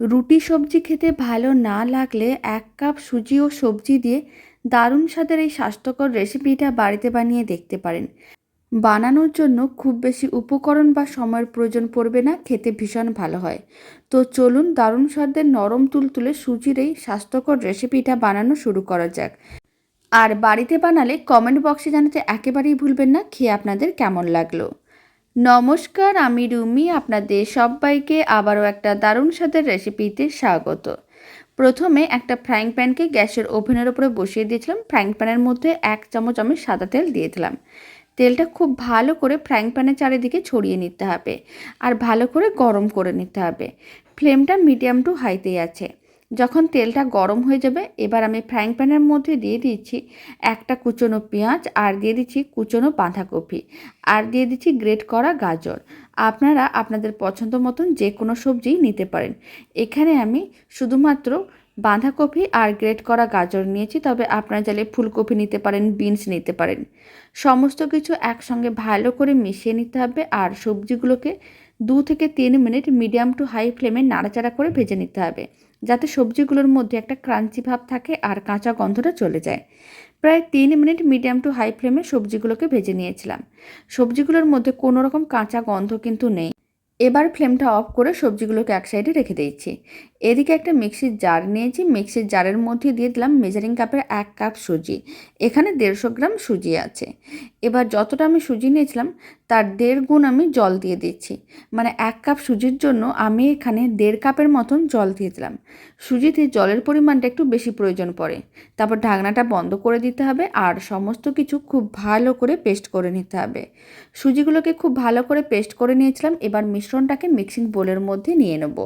রুটি সবজি খেতে ভালো না লাগলে এক কাপ সুজি ও সবজি দিয়ে দারুণ স্বাদের এই স্বাস্থ্যকর রেসিপিটা বাড়িতে বানিয়ে দেখতে পারেন। বানানোর জন্য খুব বেশি উপকরণ বা সময়ের প্রয়োজন পড়বে না, খেতে ভীষণ ভালো হয়। তো চলুন দারুণ স্বাদের নরম তুলতুলে সুজির এই স্বাস্থ্যকর রেসিপিটা বানানো শুরু করা যাক। আর বাড়িতে বানালে কমেন্ট বক্সে জানাতে একেবারেই ভুলবেন না, খেয়ে আপনাদের কেমন লাগল? নমস্কার, আমি রুমি, আপনাদের সবাইকে আবারও একটা দারুণ স্বাদের রেসিপিতে স্বাগত। প্রথমে একটা ফ্রাইং প্যানকে গ্যাসের ওভেনের উপরে বসিয়ে দিয়েছিলাম। ফ্রাইং প্যানের মধ্যে এক চামচ আমি সাদা তেল দিয়েছিলাম তেলটা খুব ভালো করে ফ্রাইং প্যানের চারিদিকে ছড়িয়ে নিতে হবে আর ভালো করে গরম করে নিতে হবে। ফ্লেমটা মিডিয়াম টু হাইতেই আছে। যখন তেলটা গরম হয়ে যাবে, এবার আমি ফ্রাইং প্যানের মধ্যে দিয়ে দিচ্ছি একটা কুচনো পেঁয়াজ আর দিয়ে দিচ্ছি কুচনো বাঁধাকপি আর দিয়ে দিচ্ছি গ্রেট করা গাজর। আপনারা আপনাদের পছন্দ মতন যে কোনো সবজি নিতে পারেন। এখানে আমি শুধুমাত্র বাঁধাকপি আর গ্রেট করা গাজর নিয়েছি, তবে আপনারা চাইলে ফুলকপি নিতে পারেন, বিনস নিতে পারেন। সমস্ত কিছু একসঙ্গে ভালো করে মিশিয়ে নিতে হবে আর সবজিগুলোকে দু থেকে তিন মিনিট মিডিয়াম টু হাই ফ্লেমে নাড়াচাড়া করে ভেজে নিতে হবে। যাতে সবজিগুলোর মধ্যে একটা ক্রাঞ্চি ভাব থাকে আর কাঁচা গন্ধটা চলে যায়। প্রায় তিন মিনিট মিডিয়াম টু হাই ফ্লেমে সবজিগুলোকে ভেজে নিয়েছিলাম। সবজিগুলোর মধ্যে কোনো রকম কাঁচা গন্ধ কিন্তু নেই। এবার ফ্লেমটা অফ করে সবজিগুলোকে এক সাইডে রেখে দিয়েছি। এদিকে একটা মিক্সির জার নিয়েছি। মিক্সির জারের মধ্যে দিয়ে দিলাম মেজারিং কাপের এক কাপ সুজি। এখানে দেড়শো গ্রাম সুজি আছে। এবার যতটা আমি সুজি নিয়েছিলাম, তার দেড় গুণ আমি জল দিয়ে দিচ্ছি। মানে এক কাপ সুজির জন্য আমি এখানে দেড় কাপের মতন জল দিয়ে দিলাম। সুজিতে জলের পরিমাণটা একটু বেশি প্রয়োজন পড়ে। তারপর ঢাকনাটা বন্ধ করে দিতে হবে আর সমস্ত কিছু খুব ভালো করে পেস্ট করে নিতে হবে। সুজিগুলোকে খুব ভালো করে পেস্ট করে নিয়েছিলাম। এবার মিশ্রণটাকে মিক্সিং বোলের মধ্যে নিয়ে নেব।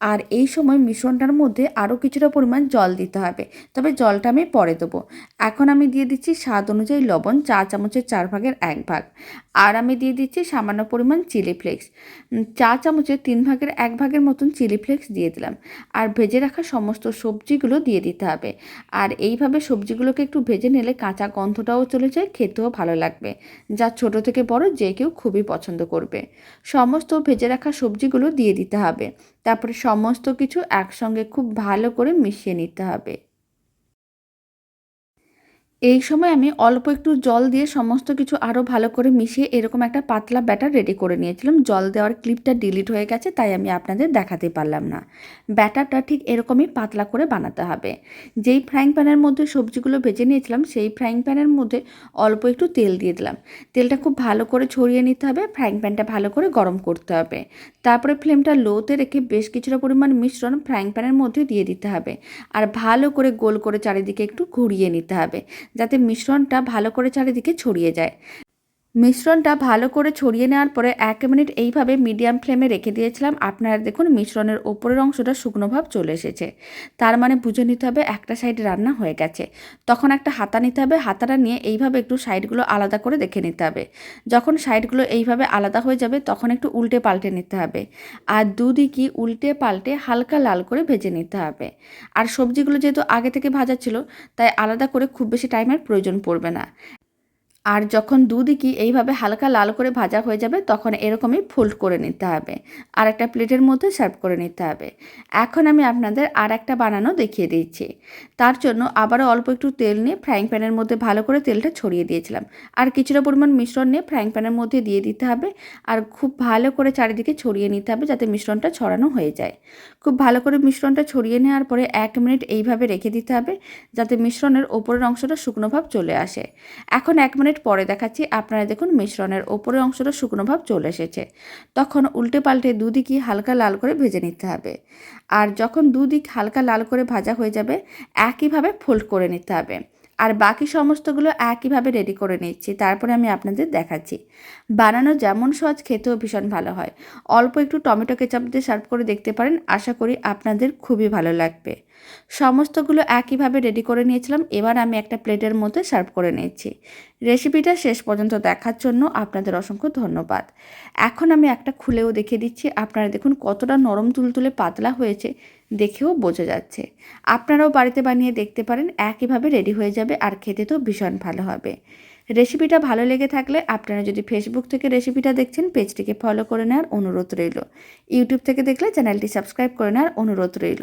আর এই সময় মিশ্রণটার মধ্যে আরও কিছুটা পরিমাণ জল দিতে হবে। তবে জলটা আমি পরে দেবো। এখন আমি দিয়ে দিচ্ছি স্বাদ অনুযায়ী লবণ চা চামচের চার ভাগের এক ভাগ। আর আমি দিয়ে দিচ্ছি সামান্য পরিমাণ চিলি ফ্লেক্স। চা চামচের তিন ভাগের এক ভাগের মতন চিলি ফ্লেক্স দিয়ে দিলাম। আর ভেজে রাখা সমস্ত সবজিগুলো দিয়ে দিতে হবে। আর এইভাবে সবজিগুলোকে একটু ভেজে নিলে কাঁচা গন্ধটাও চলে যায়, খেতেও ভালো লাগবে। যা ছোট থেকে বড় যে কেউ খুবই পছন্দ করবে। সমস্ত ভেজে রাখা সবজিগুলো দিয়ে দিতে হবে। তারপরে সমস্ত কিছু একসঙ্গে খুব ভালো করে মিশিয়ে নিতে হবে। এই সময় আমি অল্প একটু জল দিয়ে সমস্ত কিছু আরও ভালো করে মিশিয়ে এরকম একটা পাতলা ব্যাটার রেডি করে নিয়েছিলাম। জল দেওয়ার ক্লিপটা ডিলিট হয়ে গেছে, তাই আমি আপনাদের দেখাতে পারলাম না। ব্যাটারটা ঠিক এরকমই পাতলা করে বানাতে হবে। যেই ফ্রাইং প্যানের মধ্যে সবজিগুলো ভেজে নিয়েছিলাম, সেই ফ্রাইং প্যানের মধ্যে অল্প একটু তেল দিয়ে দিলাম। তেলটা খুব ভালো করে ছড়িয়ে নিতে হবে ফ্রাইং প্যানটা ভালো করে গরম করতে হবে। তারপরে ফ্লেমটা লোতে রেখে বেশ কিছুটা পরিমাণ মিশ্রণ ফ্রাইং প্যানের মধ্যে দিয়ে দিতে হবে। আর ভালো করে গোল করে চারিদিকে একটু ঘুরিয়ে নিতে হবে। যাতে মিশ্রণটা ভালো করে চারিদিকে ছড়িয়ে যায়। মিশ্রণটা ভালো করে ছড়িয়ে নেওয়ার পরে এক মিনিট এইভাবে মিডিয়াম ফ্লেমে রেখে দিয়েছিলাম। আপনারা দেখুন মিশ্রণের ওপরের অংশটা শুকনো ভাব চলে এসেছে। তার মানে বুঝে নিতে হবে একটা সাইড রান্না হয়ে গেছে। তখন একটা হাতা নিতে হবে। হাতাটা নিয়ে এইভাবে একটু সাইডগুলো আলাদা করে দেখে নিতে হবে। যখন সাইডগুলো এইভাবে আলাদা হয়ে যাবে, তখন একটু উল্টে পাল্টে নিতে হবে। আর দুদিকই উল্টে পাল্টে হালকা লাল করে ভেজে নিতে হবে। আর সবজিগুলো যেহেতু আগে থেকে ভাজা ছিল, তাই আলাদা করে খুব বেশি টাইমের প্রয়োজন পড়বে না। আর যখন দুদিকই এইভাবে হালকা লাল করে ভাজা হয়ে যাবে, তখন এরকমই ফোল্ড করে নিতে হবে। আর একটা প্লেটের মধ্যে সার্ভ করে নিতে হবে। এখন আমি আপনাদের আর একটা বানানো দেখিয়ে দিচ্ছি। তার জন্য আবারও অল্প একটু তেল নিয়ে ফ্রাইং প্যানের মধ্যে ভালো করে তেলটা ছড়িয়ে দিয়েছিলাম। আর কিছুটা পরিমাণ মিশ্রণ নিয়ে ফ্রাইং প্যানের মধ্যে দিয়ে দিতে হবে। আর খুব ভালো করে চারিদিকে ছড়িয়ে নিতে হবে যাতে মিশ্রণটা ছড়ানো হয়ে যায়। খুব ভালো করে মিশ্রণটা ছড়িয়ে নেওয়ার পরে এক মিনিট এইভাবে রেখে দিতে হবে যাতে মিশ্রণের ওপরের অংশটা শুকনো ভাব চলে আসে। এখন এক মিনিট পরে দেখাচ্ছি, আপনারা দেখুন মিশ্রণের ওপরের অংশটা শুকনো ভাব চলে এসেছে। তখন উল্টে পাল্টে দুদিকই হালকা লাল করে ভেজে নিতে হবে। আর যখন দুদিক হালকা লাল করে ভাজা হয়ে যাবে, একইভাবে ফোল্ড করে নিতে হবে। আর বাকি সমস্তগুলো একইভাবে রেডি করে নিচ্ছি। তারপরে আমি আপনাদের দেখাচ্ছি। বানানো যেমন সহজ, খেতেও ভীষণ ভালো হয়। অল্প একটু টমেটো কেচাপ দিয়ে সার্ভ করে দেখতে পারেন। আশা করি আপনাদের খুবই ভালো লাগবে। সমস্তগুলো একইভাবে রেডি করে নিয়েছিলাম। এবার আমি একটা প্লেটের মধ্যে সার্ভ করে নিয়েছি। রেসিপিটা শেষ পর্যন্ত দেখার জন্য আপনাদের অসংখ্য ধন্যবাদ। এখন আমি একটা খুলেও দেখিয়ে দিচ্ছি। আপনারা দেখুন কতটা নরম তুলতুলে পাতলা হয়েছে, দেখেও বোঝা যাচ্ছে। আপনারাও বাড়িতে বানিয়ে দেখতে পারেন, একইভাবে রেডি হয়ে যাবে আর খেতে তো ভীষণ ভালো হবে। রেসিপিটা ভালো লেগে থাকলে আপনারা যদি ফেসবুক থেকে রেসিপিটা দেখছেন, পেজটিকে ফলো করে নেওয়ার অনুরোধ রইল। ইউটিউব থেকে দেখলে চ্যানেলটি সাবস্ক্রাইব করে নেওয়ার অনুরোধ রইল।